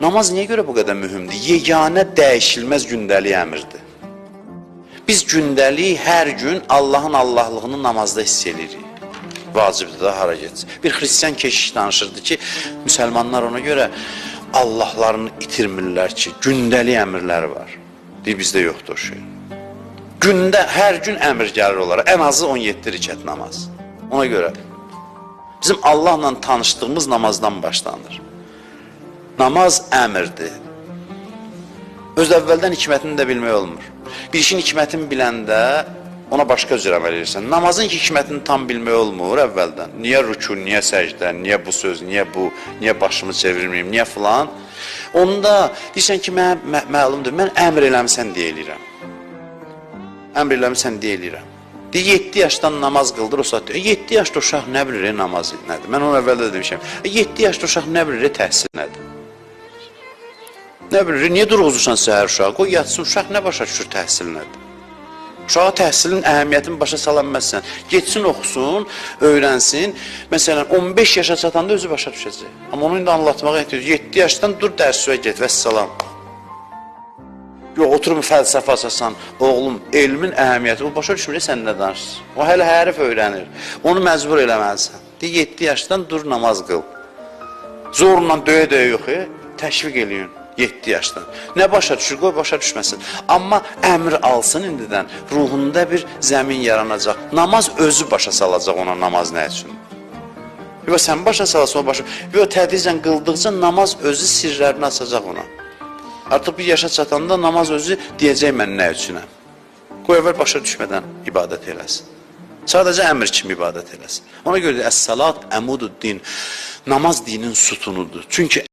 Namaz niyə görə bu qədər mühümdür? Yeganə dəyişilməz gündəlik əmrdir. Biz gündəlik hər gün Allahın Allahlığını namazda hiss edirik. Vacibdir da hara getsin. Bir xristian keşiş danışırdı ki, müsəlmanlar ona görə Allahlarını itirmirlər ki, gündəlik əmrləri var. Deyir, bizdə yoxdur o şey. Gündə, hər gün əmr gəlir onlara. Ən azı 17 rikət namaz. Ona görə bizim Allahla tanışdığımız namazdan başlanır. Namaz əmrdir. Öz əvvəldən hikmətini də bilmək olmur. Bir işin hikmətini biləndə ona başqa cür əməl edirsən. Namazın hikmətini tam bilmək olmur əvvəldən. Niyə rükû, niyə səcdə, niyə bu söz, niyə bu, niyə başımı çevirməyim, niyə filan. Onda deyirsən ki, mənə mə məlumdur, mən əmr eləmisən deyə eləyirəm. Əmr eləmisən deyə eləyirəm. Deyir 7 yaşdan namaz qıldır o saat. 7 yaşda uşaq nə bilir e, namaz nədir? Mən onu əvvəldə də demişəm. 7 yaşda uşaq nə bilir e, təhsil nədir? Nə bilir, niyə durğuzursan səhər uşağı? Qoy yatsın, uşaq nə başa düşür təhsil nədir? Uşağa təhsilin əhəmiyyətini başa sala bilməzsən. Getsin, oxusun, öyrənsin. Məsələn, 15 yaşa çatanda özü başa düşəcək. Amma onu indi anlatmağa ehtiyac. 7 yaşdan dur dərsüyə get, vəssalam. Yox, oturub fəlsəfə asasan, oğlum, elmin əhəmiyyəti, o başa düşmür, sən nə danışırsan? O hələ hərif öyrənir. Onu məcbur eləməlisən. De, 7 yaşdan dur namaz qıl. Zorla döyə-döyə yox, e? təşviq eləyin 7 yaşdan. Nə başa düşür, qoy başa düşməsin. Amma əmr alsın indidən, ruhunda bir zəmin yaranacaq. Namaz özü başa salacaq ona namaz nə üçün. Yox, sən başa salasın, o başa. Yox, tədricən qıldıqca namaz özü sirlərini açacaq ona. Artıq bir yaşa çatanda namaz özü deyəcək mən nə üçünəm. Qoy əvvəl başa düşmədən ibadət eləsin. Sadəcə əmr kimi ibadət eləsin. Ona görə də əs-salat əmudud din. Namaz dinin sütunudur. Çünki